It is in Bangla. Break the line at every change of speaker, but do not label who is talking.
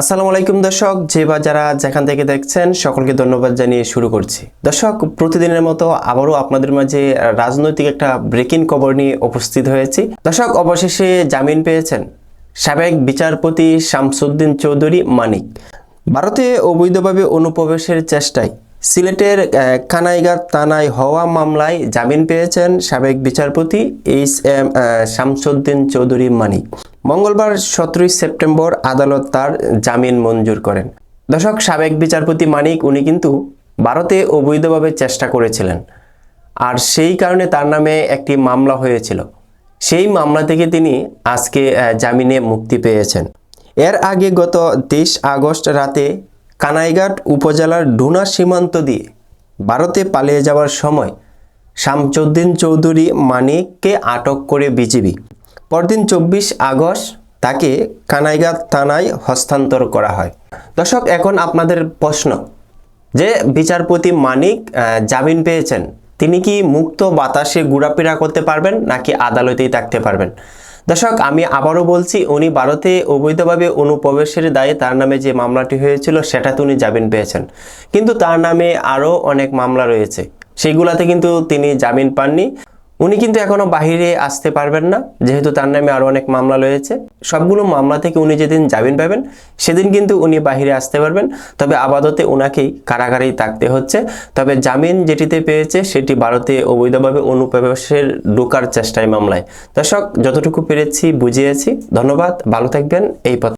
আসসালামু আলাইকুম দর্শক যে বা যারা যেখান থেকে দেখছেন সকলকে ধন্যবাদ জানিয়ে শুরু করছি। দর্শক প্রতিদিনের মতো আবারও আপনাদের মাঝে রাজনৈতিক একটা ব্রেকিং খবর নিয়ে উপস্থিত হয়েছি। দর্শক অবশেষে জামিন পেয়েছেন সাবেক বিচারপতি শামসুদ্দিন চৌধুরী মানিক। ভারতে অবৈধভাবে অনুপ্রবেশের চেষ্টায় সিলেটের আহ, কানাইগাঁ থানায় হওয়া মামলায় জামিন পেয়েছেন সাবেক বিচারপতি এইচ এম শামসুদ্দিন চৌধুরী মানিক। মঙ্গলবার সতেরোই সেপ্টেম্বর আদালত তার জামিন মঞ্জুর করেন। দর্শক, সাবেক বিচারপতি মানিক, উনি কিন্তু ভারতে অবৈধভাবে চেষ্টা করেছিলেন। আর সেই কারণে তার নামে একটি মামলা হয়েছিল। সেই মামলা থেকে তিনি আজকে জামিনে মুক্তি পেয়েছেন। এর আগে গত তেইশ আগস্ট রাতে কানাইঘাট উপজেলার ডুনা সীমান্ত দিয়ে ভারতে পালিয়ে যাওয়ার সময় শামসুদ্দিন চৌধুরী মানিককে আটক করে বিজিবি পরদিন চব্বিশ আগস্ট তাকে কানাইঘাট থানায় হস্তান্তর করা হয়। দর্শক, এখন আপনাদের প্রশ্ন। যে বিচারপতি মানিক জামিন পেয়েছেন, তিনি কি মুক্ত বাতাসে ঘোরাফেরা করতে পারবেন নাকি আদালতেই থাকতে পারবেন? দর্শক, আমি আবারও বলছি, উনি ভারতে অবৈধভাবে অনুপ্রবেশের দায়ে তার নামে যে মামলাটি হয়েছিল, সেটাতে উনি জামিন পেয়েছেন। কিন্তু তার নামে আরও অনেক মামলা রয়েছে। সেইগুলাতে কিন্তু তিনি জামিন পাননি। উনি কিন্তু এখনও বাহিরে আসতে পারবেন না, যেহেতু তার নামে আরও অনেক মামলা রয়েছে। সবগুলো মামলা থেকে উনি যেদিন জামিন পাবেন, সেদিন কিন্তু উনি বাহিরে আসতে পারবেন। তবে আপাততে ওনাকেই কারাগারেই থাকতে হচ্ছে। তবে জামিন যেটিতে পেয়েছে, সেটি ভারতে অবৈধভাবে অনুপ্রবেশের ঢোকার চেষ্টায় মামলায়। দর্শক, যতটুকু পেরেছি, বুঝিয়েছি। ধন্যবাদ, ভালো থাকবেন। এই পথ